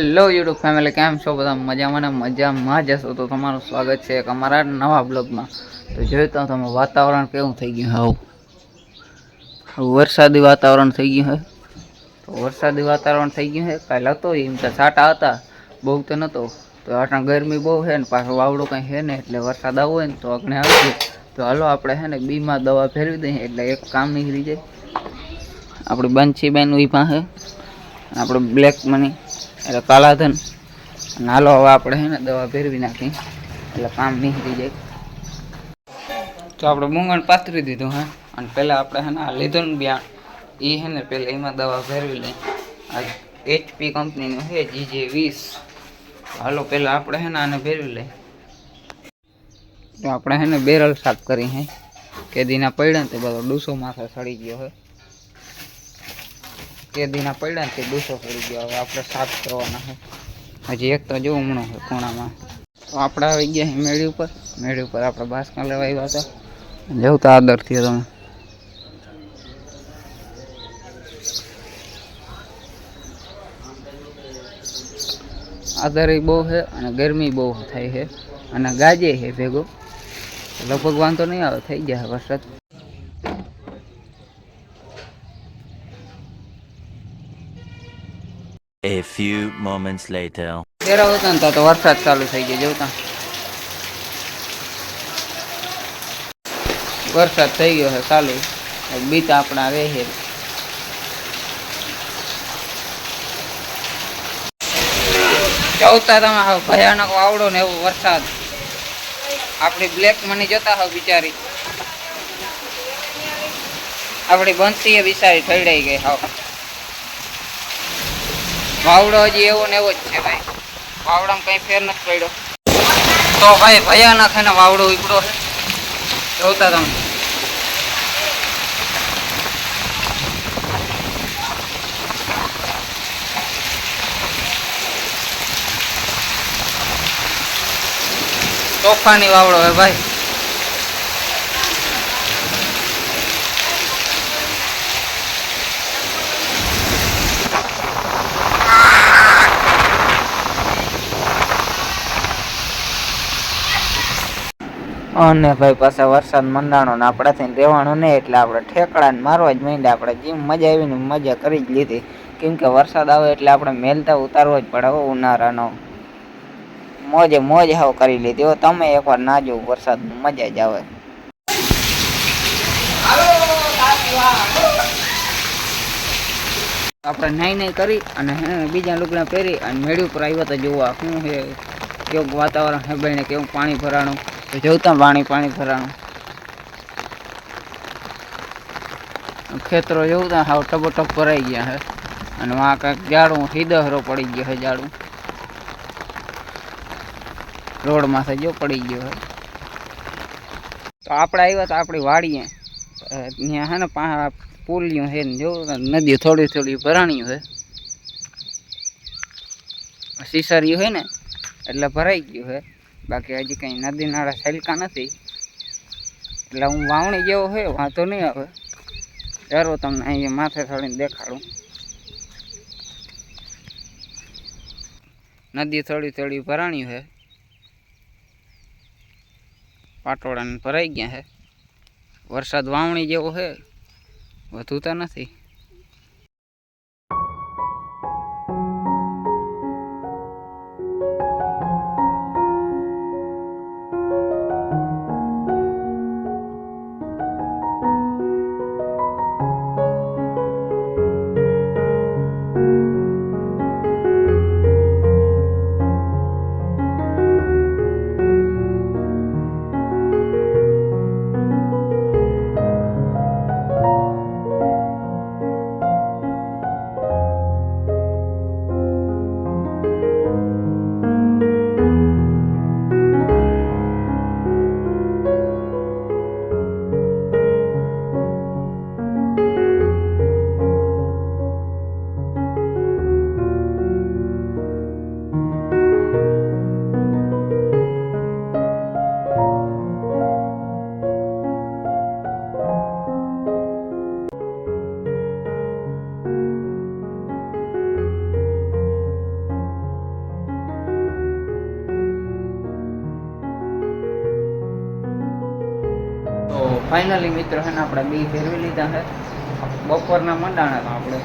Hello YouTube family કેમ છો બધા? મજામાં ને મજામાં જ હશો. તો તમારું સ્વાગત છે એક અમારા નવા બ્લોગમાં. તો જોયું તમે વાતાવરણ કેવું થઈ ગયું હાવ વરસાદી વાતાવરણ થઈ ગયું હે તો વરસાદી વાતાવરણ થઈ ગયું હે કાલે હતો એમ તો સાટા હતા. બહુ તો નહોતો તો આટલા ગરમી બહુ છે ને, પાછો વાવડો કંઈ છે ને, એટલે વરસાદ આવવો હોય ને, તો અગ્ને આવશે તો હાલો આપણે છે ને, બીમાં દવા ફેરવી દઈએ, એટલે એક કામ નીકળી જાય. આપણી બંશીબેન ઊભા છે. આપણે બ્લેક મની. એટલે કાલાધન અને હાલો હવે આપણે છે ને દવા ફેરવી નાખી. એટલે કામ નીકળી જાય. તો આપણે મૂંગણ પાથરી દીધું હે. અને પહેલાં આપણે છે ને આ લીધું ને બિયાણ એ છે ને પહેલાં એમાં દવા ફેરવી લઈ. આ એચપી કંપનીનું છે જીજે વીસ. હાલો પહેલાં આપણે છે ને આને ફેરવી લઈ. તો આપણે છે ને બેરલ સાફ કરી હે. કેદીના પડ્યા ને તે બધો ડૂસો માથે સડી ગયો હોય કેદીના પડ્યા ને તે ડૂસો પડી ગયો. હવે આપણે સાફ કરવાના છે. હજી એક તો જો હમણો છે ખૂણામાં. તો આપણે આવી ગયા મેળી ઉપર. મેળી ઉપર આપણે બાસકા લેવા આવ્યા હતા. લેવું તો આદર થયો તમે. આદર બહુ છે અને ગરમી બહુ થાય છે. અને ગાજે છે ભેગો. લગભગ વાંધો નહીં આવે, થઈ ગયા વરસાદ. A few moments later. તેરા આવતા ને તો વરસાદ ચાલુ થઈ ગયો જોતા વરસાદ થઈ ગયો છે ચાલુ બીત આપણા છે ચૌથા તમે ભયાનક વાવડો ને એવો વરસાદ આપણી બ્લેક મની જતા હોવ બિચારી આપણી બંસી એ બિચારી ઠરડાઈ ગઈ હાવ વાવડો હજી એવો ને એવો જ છે ભાઈ. વાવડામાં કઈ ફેર નથી પડ્યો. તો ભાઈ ભયાનક ને વાવડો ઉપડો છે. જોતા તમે. તોફાની વાવડો હે ભાઈ. અને ભાઈ પાસે વરસાદ મંડાણો ને આપણાથી રહેવાનું નહીં, એટલે આપણે ઠેકડા ને મારવા જ માંડ્યા. આપણે જેમ મજા આવી ને મજા કરી જ લીધી. કેમ કે વરસાદ આવે એટલે આપણે મેલતા ઉતારવો જ પડે હો ઉનાળાનો. મોજે મોજ હાવ કરી લીધી હો. તમે એકવાર ના જોવું વરસાદ મજા જ આવે. આપણે નાઈ નાઈ કરી અને બીજા લુગડા પહેરી અને મેળી ઉપર આવ્યા તો જોવા શું છે કેવું વાતાવરણ હે બને કેવું પાણી ભરાણું. તો જોતા પાણી પાણી ભરાણું. ખેતરો જોતા હાવ ટપો ટપ ભરાઈ ગયા હે. અને વાં કાંઈક જાડું હિદહરો પડી ગયો હે જાડું રોડમાં થઈ જો પડી ગયો હે. તો આપણે આવ્યા તો આપણી વાડીએ. ત્યાં હે ને પા પુલિયું છે ને જો નદી થોડી થોડી ભરાણી છે સીસરિયું હોય ને, એટલે ભરાઈ ગયું છે બાકી હજી કંઈ નદી નાળા છલકા નથી. એટલે હું વાવણી જેવો છે, વાંધો નહીં આવે. ચાલો તમને અહીંયા માથે થોડીને દેખાડું. નદી થોડી થોડી ભરાણી છે. પાટોળાને ભરાઈ ગયા છે. વરસાદ વાવણી જેવો છે. વધુ તો નથી. ફાઇનલી મિત્રો છે ને, આપણે બી ફેરવી લીધા છે બપોરના મંડાણા હતા આપણે.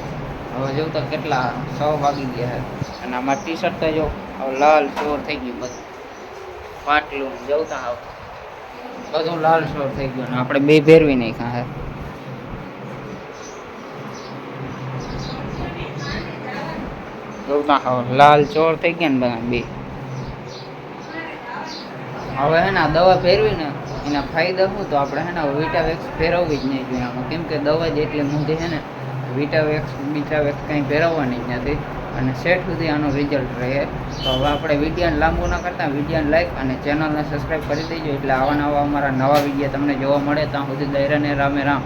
હવે જોઉં તો કેટલા, છ વાગી ગયા છે અને આમાં ટી શર્ટ તો જો, હવે લાલ ચોર થઈ ગયું બધું. પાટલું જવું તો આવ. બધું લાલ ચોર થઈ ગયું ને આપણે બે ફેરવી નાખ્યા છે જોવું તો હાવ લાલ ચોર થઈ ગયા ને બધા બે હવે હે ને દવા ફેરવી ને એના ફાયદા શું? તો આપણે હે ને વિટાવેક્સ ફેરવવી જ નહીં જોઈએ આમાં. કેમ કે દવા જ એટલી મોંઘી છે ને વિટાવેક્સ બીટાવેક્સ કંઈ ફેરવવાની જ નથી. અને સેટ સુધી આનું રિઝલ્ટ રહે. તો હવે આપણે વિડીયાને લાંબુ ના કરતા વિડીયાને લાઈક અને ચેનલને સબસ્ક્રાઈબ કરી દેજો. એટલે આવા નવા અમારા નવા વીડિયો તમને જોવા મળે ત્યાં સુધી દૈરાને રામે રામ.